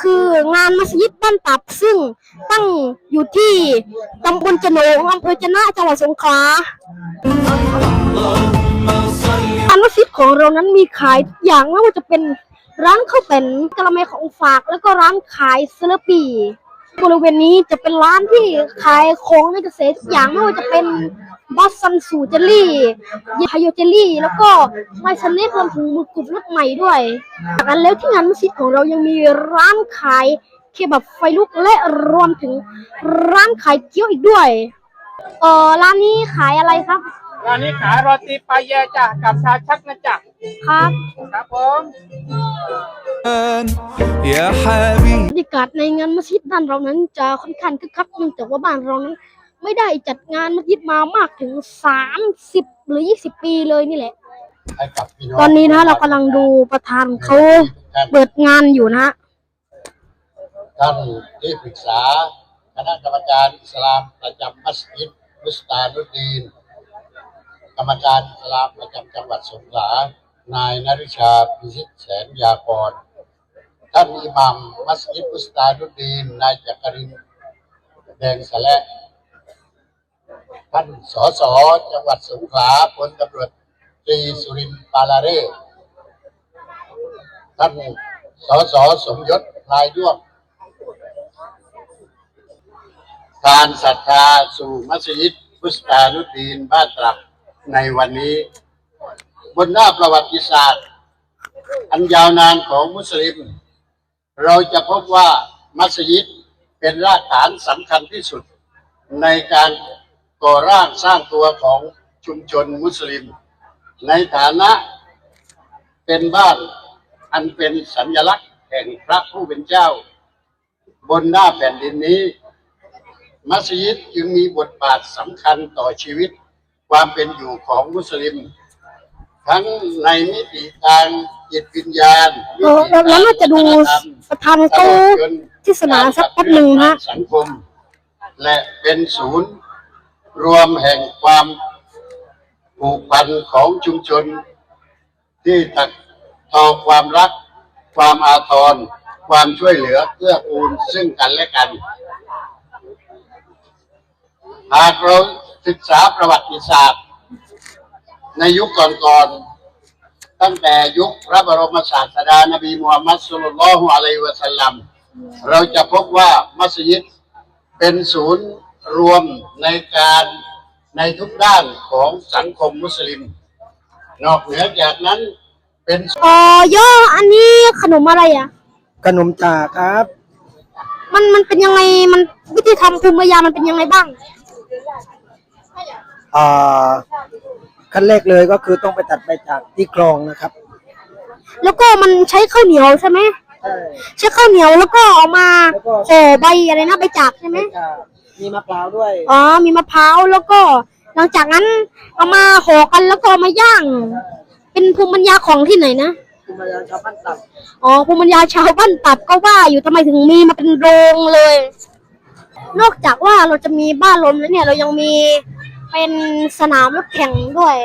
คืองานมัสยิดบ้านตับซึ่งตั้งอยู่ที่ตำบลจโนงอำเภอจะนะจังหวัดสงขลาอันมัสยิดของเรานั้นมีขายทุกอย่างไม่ว่าจะเป็นร้านข้าวเป็นกะละแมของฝาก แล้วก็ร้านขายเซลปีบริเวณนี้จะเป็นร้านที่ขายของในเกษตรทุกอย่างไม่ว่าจะเป็น บัสซันสูเจลลี่ยาโยเจลลี่ แล้วก็ไมซันเนตรวมถึงหมือกรุบรสใหม่ด้วยจากนั้นแล้วที่งานมัสยิดของเรายังมีร้านขายเคบับไฟลุกและรวมถึงร้านขายเกี๊ยวอีกด้วยเออร้านนี้ขายอะไรครับ ร้านนี้ขายโรตีปลาแยจ้ะกับชาชักนะจ๊ะ ครับ ครับผม يا حبيبي บรรยากาศในงานมัสยิดบ้านเรานั้นจะค่อนข้างคึกคักเนื่องจากว่าบ้านเรานั้น ไม่ได้จัดงานมัสยิดมามากถึงสามสิบหรือยี่สิบปีเลยนี่แหละให้กับพี่น้องตอนนี้นะเรากำลังดูประธานเขาเปิดงานอยู่นะท่านที่ปรึกษาคณะกรรมการอิสลามประจำมัสยิดมุสตานุดดีน กรรมการอิสลามประจำจังหวัดสงขลานายนริชาพิชิตแสนยากรท่านอิหมัมมัสยิดมุสตานุดดีนนายจักรินทร์แดงสะและ ท่านสสจังหวัดสงขลาพลตำรวจตรีสุรินทร์ปาลาเรศท่านสสสมยศลายด้วงการศรัทธาสู่มัสยิดมุสตานุดีนบ้านตรักในวันนี้ บนหน้าประวัติศาสตร์ อันยาวนานของมุสลิม เราจะพบว่ามัสยิดเป็นรากฐานสำคัญที่สุดในการ ก่อร่างสร้างตัวของชุมชนมุสลิม ในฐานะเป็นบ้านอันเป็นสัญลักษณ์แห่งพระผู้เป็นเจ้า บนหน้าแผ่นดินนี้ มัสยิดจึงมีบทบาทสำคัญต่อชีวิต ความเป็นอยู่ของมุสลิม ทั้งในมิติทางจิตวิญญาณเออเราเราน่าจะดูประธานเขาที่สนามสักแป๊บหนึ่งฮะ สังคม และเป็นศูนย์ รวมแห่งความผูกพันของชุมชน ที่ตักทอความรัก ความอาทร ความช่วยเหลือเพื่อกูลซึ่งกันและกัน หากเราศึกษาประวัติศาสตร์ ในยุคก่อนๆ ตั้งแต่ยุคพระบรมศาสดานบีมูฮัมมัดสุลลัลลอฮุอะลัยวะสัลลัม เราจะพบว่ามัสยิดเป็นศูนย์ รวมในการในทุกด้านของสังคมมุสลิม นอกเหนือจากนั้นเป็นอ๋อย่ออันนี้ขนมอะไรอะ ขนมจากครับ มันมันเป็นยังไงมันวิธีทำภูมิปัญญามันเป็นยังไงบ้าง อ่า ขั้นแรกเลยก็คือต้องไปตัดใบจากที่คลองนะครับ แล้วก็มันใช้ข้าวเหนียวใช่ไหมใช่ ใช้ข้าวเหนียวแล้วก็เอามาแล้วก็ ห่อใบอะไรนะใบจากใช่ไหม ใบจาก มีมะพร้าวด้วย อ๋อ มีมะพร้าวแล้วก็หลังจากนั้นเอามาห่อกันแล้วก็เอามาย่าง เป็นภูมิปัญญาของที่ไหนนะคุณมายาชาวบ้านตับอ๋อภูมิปัญญาชาวบ้านตับก็ว่าอยู่ทำไมถึงมีมาเป็นโรงเลย นอกจากว่าเราจะมีบ้านลมแล้วเนี่ย เรายังมีเป็นสนามรถแข่งด้วย